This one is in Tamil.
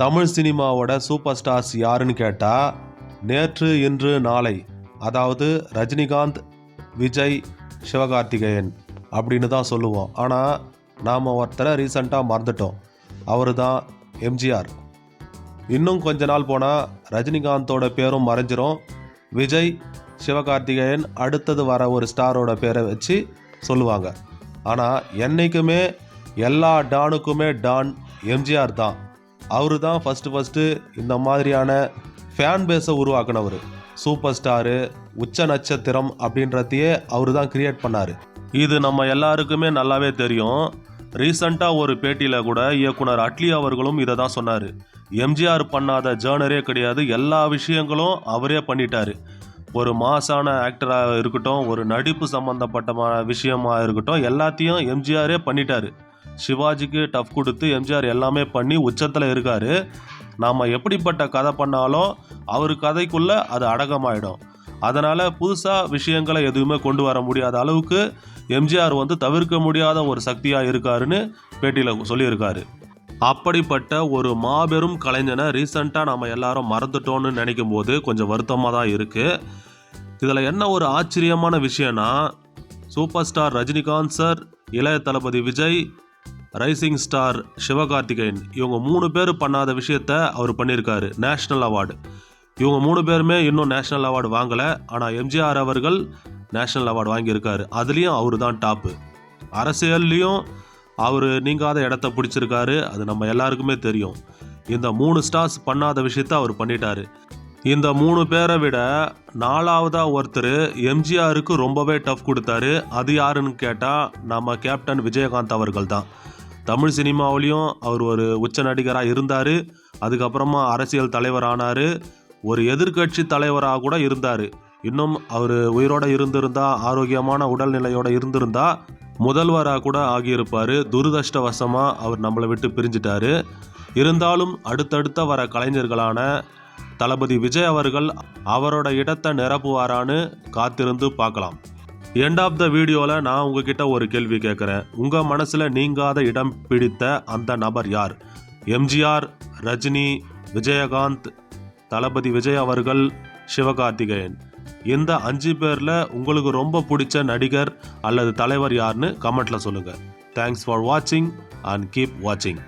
தமிழ் சினிமாவோட சூப்பர் ஸ்டார்ஸ் யாருன்னு கேட்டால் நேற்று இன்று நாளை. அதாவது ரஜினிகாந்த் விஜய் சிவகார்த்திகேயன் அப்படின்னு தான் சொல்லுவோம். ஆனால் நாம் ஒருத்தரை ரீசண்டாக மறந்துட்டோம். அவர் தான் எம்ஜிஆர். இன்னும் கொஞ்ச நாள் போனால் ரஜினிகாந்தோட பேரும் மறைஞ்சிரும். விஜய் சிவகார்த்திகேயன் அடுத்தது வர ஒரு ஸ்டாரோட பேரை வச்சு சொல்லுவாங்க. ஆனால் என்னைக்குமே எல்லா டானுக்குமே டான் எம்ஜிஆர் தான். அவரு தான் ஃபஸ்ட்டு ஃபஸ்ட்டு இந்த மாதிரியான ஃபேன் பேஸை உருவாக்குனவர். சூப்பர் ஸ்டாரு உச்ச நட்சத்திரம் அப்படின்றதையே அவர் தான் கிரியேட் பண்ணார். இது நம்ம எல்லாருக்குமே நல்லாவே தெரியும். ரீசண்டாக ஒரு பேட்டியில் கூட இயக்குனர் அட்லி அவர்களும் இதை தான் சொன்னார். எம்ஜிஆர் பண்ணாத ஜேர்னரே கிடையாது. எல்லா விஷயங்களும் அவரே பண்ணிட்டார். ஒரு மாசான ஆக்டராக இருக்கட்டும் ஒரு நடிப்பு சம்மந்தப்பட்ட விஷயமாக இருக்கட்டும் எல்லாத்தையும் எம்ஜிஆரே பண்ணிட்டாரு. சிவாஜிக்கு டஃப் கொடுத்து எம்ஜிஆர் எல்லாமே பண்ணி உச்சத்தில் இருக்கார். நாம் எப்படிப்பட்ட கதை பண்ணாலும் அவர் கதைக்குள்ளே அது அடகமாயிடும் அதனால் புதுசாக விஷயங்களை எதுவுமே கொண்டு வர முடியாத அளவுக்கு எம்ஜிஆர் வந்து தவிர்க்க முடியாத ஒரு சக்தியாக இருக்காருன்னு பேட்டியில் சொல்லியிருக்காரு. அப்படிப்பட்ட ஒரு மாபெரும் கலைஞனை ரீசண்டாக நம்ம எல்லாரும் மறந்துட்டோன்னு நினைக்கும் போது கொஞ்சம் வருத்தமாக தான் இருக்குது இதில் என்ன ஒரு ஆச்சரியமான விஷயம்னா சூப்பர் ஸ்டார் ரஜினிகாந்த் சார் இளைய தளபதி விஜய் ரைசிங் ஸ்டார் சிவகார்த்திகேயன். இவங்க மூணு பேர் பண்ணாத விஷயத்த அவர் பண்ணியிருக்காரு நேஷ்னல் அவார்டு இவங்க மூணு பேருமே இன்னும் நேஷ்னல் அவார்டு வாங்கலை. ஆனால் எம்ஜிஆர் அவர்கள் நேஷ்னல் அவார்டு வாங்கியிருக்காரு. அதுலேயும் அவர் தான் டாப்பு அரசியல்லையும் அவர் நீங்காத இடத்த பிடிச்சிருக்காரு. அது நம்ம எல்லாருக்குமே தெரியும். இந்த மூணு ஸ்டார்ஸ் பண்ணாத விஷயத்த அவர் பண்ணிட்டாரு. இந்த மூணு பேரை விட நாலாவதாக ஒருத்தர் எம்ஜிஆருக்கு ரொம்பவே டஃப் கொடுத்தாரு. அது யாருன்னு கேட்டால் நம்ம கேப்டன் விஜயகாந்த் அவர்கள் தான் தமிழ் சினிமாவிலையும் அவர் ஒரு உச்ச நடிகராக இருந்தார். அதுக்கப்புறமா அரசியல் தலைவர் ஆனார் ஒரு எதிர்க்கட்சி தலைவராக கூட இருந்தார். இன்னும் அவர் உயிரோட இருந்திருந்தா ஆரோக்கியமான உடல்நிலையோடு இருந்திருந்தா முதல்வராக கூட ஆகியிருப்பார். துரதிருஷ்டவசமாக அவர் நம்மளை விட்டு பிரிஞ்சிட்டார். இருந்தாலும் அடுத்தடுத்த வர கலைஞர்களான தளபதி விஜய் அவர்கள் அவரோட இடத்தை நிரப்புவாரான்னு காத்திருந்து பார்க்கலாம். எண்ட் ஆஃப் த வீடியோவில் நான் உங்ககிட்ட ஒரு கேள்வி கேட்குறேன் உங்கள் மனசில் நீங்காத இடம் பிடித்த அந்த நபர் யார்? எம்ஜிஆர் ரஜினி விஜயகாந்த் தளபதி விஜய் அவர்கள் சிவகார்த்திகேயன். இந்த அஞ்சு பேரில் உங்களுக்கு ரொம்ப பிடிச்ச நடிகர் அல்லது தலைவர் யாருன்னு கமெண்ட்டில் சொல்லுங்கள் தேங்க்ஸ் ஃபார் வாட்சிங் அண்ட் கீப் வாட்சிங்